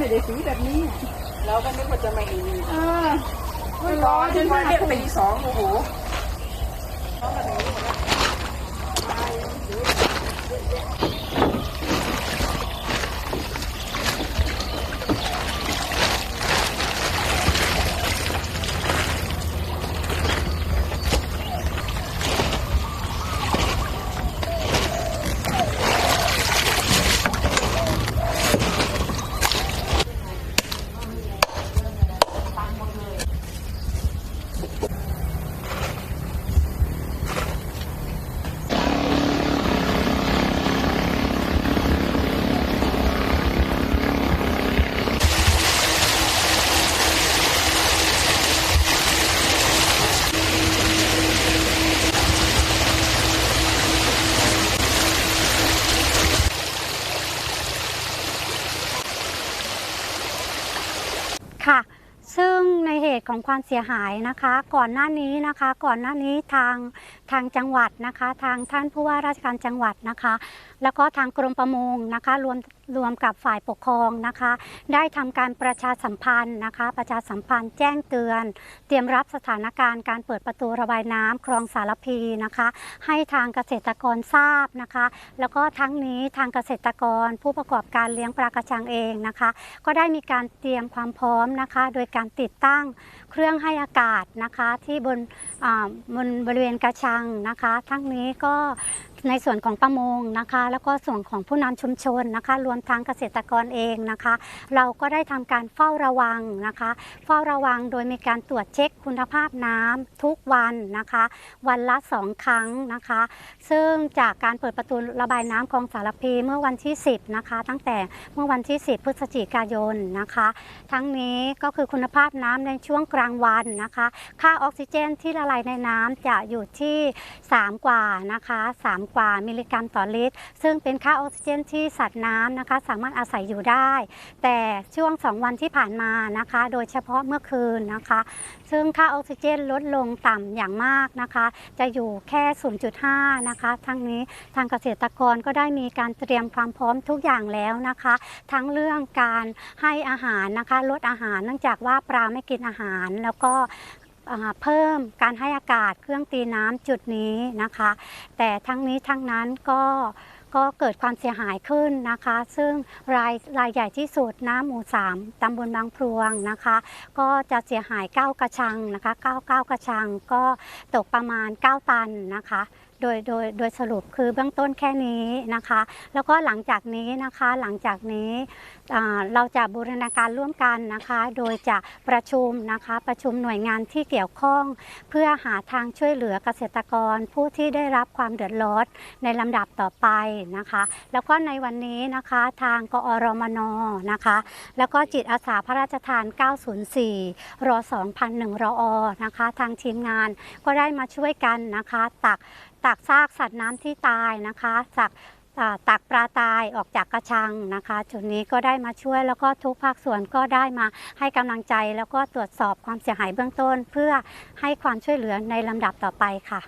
ไม่ได้สีแบบนี้อะเราก็นึกว่าจะมาอีกเออไม่รอจนมาเรียกตีสองโอ้โห ค่ะ ซึ่งในเหตุของความเสียหายนะคะ ก่อนหน้านี้นะคะ ก่อนหน้านี้ทางทางจังหวัดนะคะ ทางท่านผู้ว่าราชการจังหวัดนะคะ แล้วก็ทางกรมประมงนะคะ รวม รวมกับฝ่ายปกครองนะคะ ได้ทำการประชาสัมพันธ์นะคะ ประชาสัมพันธ์แจ้งเตือน เตรียมรับสถานการณ์การเปิดประตูระบายน้ำคลองสารพีนะคะ ให้ทางเกษตรกรทราบนะคะ แล้วก็ทั้งนี้ทางเกษตรกรผู้ประกอบการเลี้ยงปลากระชังเองนะคะ ก็ได้มีการเตรียมความพร้อมนะคะ โดยการติดตั้งเครื่องให้อากาศนะคะที่บนอ่าบนบริเวณกระชังนะคะ ทั้งนี้ก็ ในส่วนของประมงนะคะ แล้วก็ส่วนของผู้นำชุมชนนะคะ รวมทั้งเกษตรกรเองนะคะ เราก็ได้ทำการเฝ้าระวังนะคะ เฝ้าระวังโดยมีการตรวจเช็คคุณภาพน้ำทุกวันนะคะ วันละสองครั้งนะคะ ซึ่งจากการเปิดประตูระบายน้ำคลองสารพีเมื่อวันที่ 10นะคะ ตั้งแต่เมื่อวันที่ 10 พฤศจิกายนนะคะ ทั้งนี้ก็คือคุณภาพน้ำในช่วงกลางวันนะคะ ค่าออกซิเจนที่ละลายในน้ำจะอยู่ที่ 3 กว่านะคะ 3กว่ามิลลิกรัมต่อลิตร ซึ่งเป็นค่าออกซิเจนที่สัตว์น้ำนะคะ สามารถอาศัยอยู่ได้ แต่ช่วง 2 วันที่ผ่านมานะคะ โดยเฉพาะเมื่อคืนนะคะ ซึ่งค่าออกซิเจนลดลงต่ำอย่างมากนะคะ จะอยู่แค่ 0.5 นะคะ ทั้งนี้ทางเกษตรกรก็ได้มีการเตรียมความพร้อมทุกอย่างแล้วนะคะ ทั้งเรื่องการให้อาหารนะคะ ลดอาหารเนื่องจากว่าปลาไม่กินอาหารแล้วก็ เพิ่มการให้อากาศเครื่องตีน้ำจุดนี้นะคะ แต่ทั้งนี้ทั้งนั้นก็ ก็เกิดความเสียหายขึ้นนะคะ ซึ่งรายรายใหญ่ที่สุดน้ำหมู่สามตำบลบางพลวงนะคะ ก็จะเสียหาย 9 กระชังนะคะ9 9กระชังก็ตกประมาณ 9 ตันนะคะโดยโดยโดยสรุปคือเบื้องต้นแค่นี้นะคะ แล้วก็หลังจากนี้นะคะหลังจากนี้เราจะบูรณาการร่วมกันนะคะ โดยจะประชุมนะคะประชุมหน่วยงานที่เกี่ยวข้อง เพื่อหาทางช่วยเหลือเกษตรกรผู้ที่ได้รับความเดือดร้อนในลำดับต่อไปนะคะ แล้วก็ในวันนี้นะคะทางกอรมนนะคะ แล้วก็จิตอาสาพระราชทาน 904รอ2,001รออนะคะ ทางทีมงานก็ได้มาช่วยกันนะคะ ตักตักซากสัตว์น้ำที่ตายนะคะจากตักปลาตายออกจากกระชังนะคะ จุดนี้ก็ได้มาช่วยแล้วก็ทุกภาคส่วนก็ได้มาให้กำลังใจ แล้วก็ตรวจสอบความเสียหายเบื้องต้น เพื่อให้ความช่วยเหลือในลำดับต่อไปค่ะ